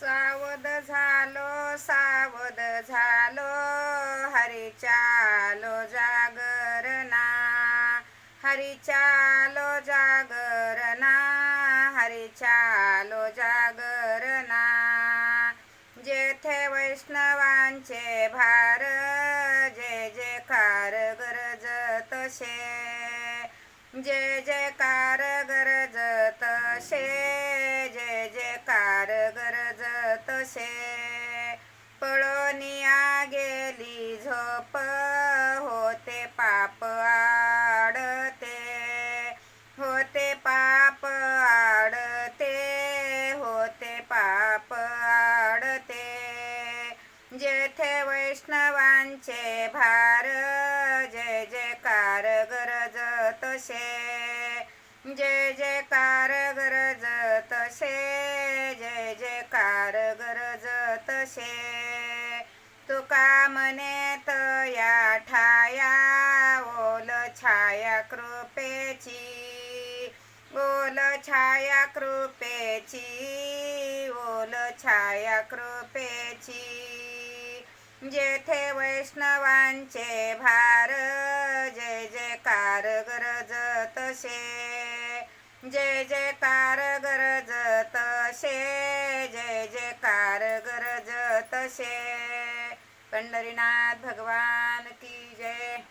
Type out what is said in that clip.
सावध झालो सावध झालो हरिचालो जागरणा हरिचालो जागरणा हरिचालो जागरणा जेथे वैष्णवांचे भार जे जे कार गरज तसे जे कार गरज तसे जे जे गरज असे पळोनिया गेली झोप होते पाप आडते. होते पाप आडते. होते पाप आडते. जेथे वैष्णवांचे भार जय जयकार गरज तसे जय जयकार गरज तसे जय जयकार कार तसे तुका म्हणे तया ठाया ओल छाया कृपेची। ओल छाया कृपेची ओल छाया कृपेची। जेथे वैष्णवांचे भार जय जयकार गरज तसे जय जयकार गरज तसे जय जयकार गरज तसे पंढरीनाथ भगवान की जय